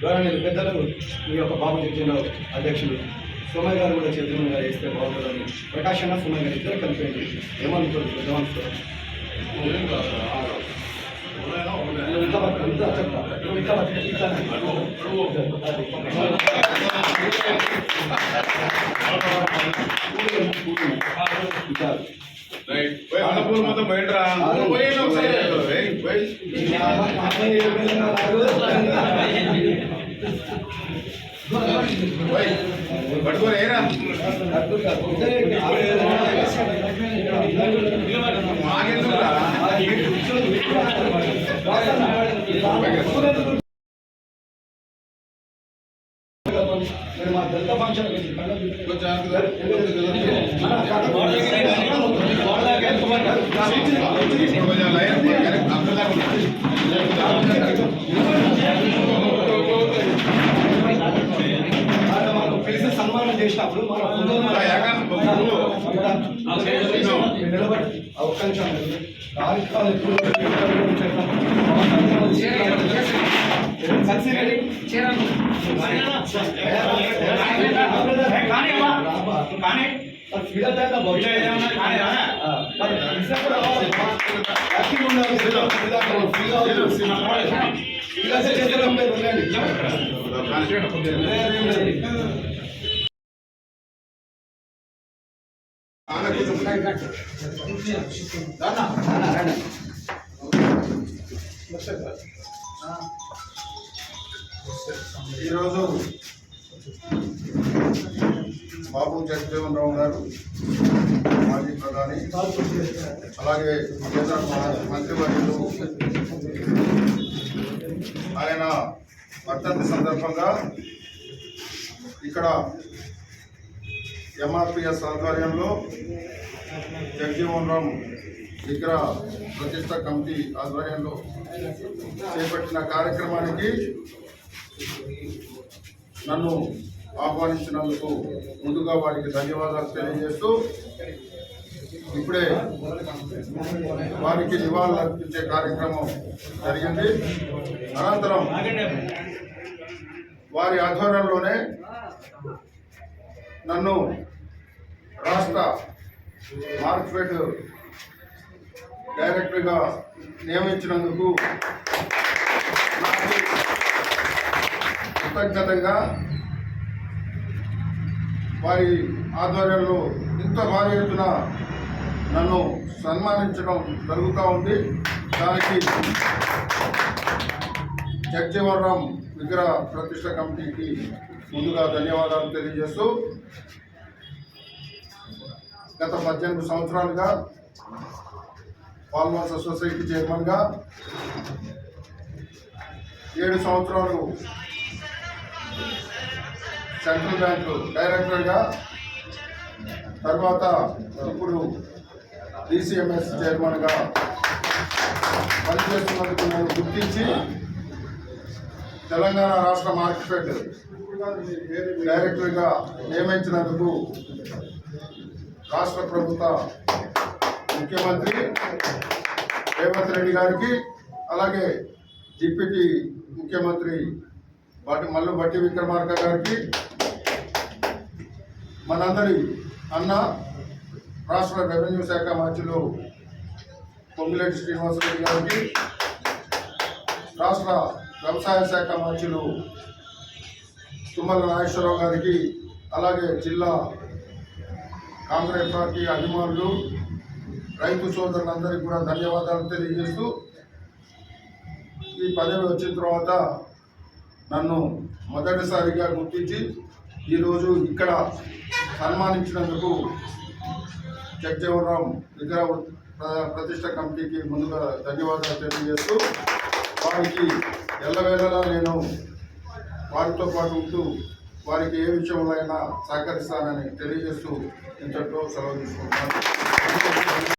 గౌరవనీయులు పెద్దలు మీ యొక్క బాబు జగ్జీరావు అధ్యక్షులు సోమయ్య గారు కూడా చైర్మన్ గారు వేస్తే బాగుంటుందని ప్రకాష్ అన్న సోమయ్య గారు ఇద్దరు కలిపేయండి ఏమనుకోరు పెద్దమనుకోరు ఇంకా మొత్తం బయటరా ఏరా మా దళిత ఫంక్షన్ పిలిచి సన్మానం చేసినప్పుడు మన నిలబడి ఒక్క నిమిషం రాజకీయాలు ఎప్పుడు ఆడ కూర్చో. ఈరోజు బాబు జగజీవన్ రావు గారు మాజీ ప్రధాని అలాగే కేంద్ర మంత్రివర్యులు ఆయన వర్ధంతి సందర్భంగా ఇక్కడ ఎంఆర్పిఎస్ ఆధ్వర్యంలో జగజీవన్ రామ్ విగ్రహ ప్రతిష్ట కమిటీ ఆధ్వర్యంలో చేపట్టిన కార్యక్రమానికి నన్ను ఆహ్వానించినందుకు ముందుగా వారికి ధన్యవాదాలు తెలియజేస్తూ ఇప్పుడే వారికి నివాళులు అర్పించే కార్యక్రమం జరిగింది. అనంతరం వారి ఆధ్వర్యంలోనే నన్ను రాష్ట్ర మార్కెట్ డైరెక్టర్గా నియమించినందుకు కృతజ్ఞతంగా వారి ఆధ్వర్యంలో ఇంత భారీ ఎత్తున నన్ను సన్మానించడం జరుగుతూ ఉంది. దానికి జగ్జీవన్ విగ్రహ ప్రతిష్ట కమిటీకి ముందుగా ధన్యవాదాలు తెలియజేస్తూ గత పద్దెనిమిది సంవత్సరాలుగా పాల్వాస సొసైటీ చైర్మన్గా ఏడు సంవత్సరాలు సెంట్రల్ బ్యాంకు డైరెక్టర్గా తర్వాత ఇప్పుడు డిసిఎంఎస్ చైర్మన్గా పనిచేస్తున్నందుకు నన్ను గుర్తించి తెలంగాణ రాష్ట్ర మార్కెట్ డైరెక్టర్గా నియమించినందుకు రాష్ట్ర ప్రభుత్వ ముఖ్యమంత్రి రేవంత్ రెడ్డి గారికి అలాగే డిప్యూటీ ముఖ్యమంత్రి బట్టి మల్లు బట్టి విక్రమార్క గారికి మనందరి అన్న రాష్ట్ర రెవెన్యూ శాఖ మంత్రులు పొంగిరెడ్డి శ్రీనివాసరెడ్డి గారికి రాష్ట్ర వ్యవసాయ శాఖ మంత్రులు తుమ్మల నాగేశ్వరరావు గారికి అలాగే జిల్లా కాంగ్రెస్ పార్టీ అభిమానులు రైతు సోదరులందరికీ కూడా ధన్యవాదాలు తెలియజేస్తూ ఈ పదవి వచ్చిన తర్వాత నన్ను మొదటిసారిగా గుర్తించి ఈరోజు ఇక్కడ సన్మానించినందుకు జగ్జీవనరామ్ విగ్రహ ప్రతిష్ట కమిటీకి ముందుగా ధన్యవాదాలు తెలియజేస్తూ వారికి ఎల్లవేళలా నేను వారితో పాటు ఉంటూ వారికి ఏ విషయంలో అయినా సహకరిస్తానని తెలియజేస్తూ ఇంతట్లో సెలవు తీసుకుంటున్నాను.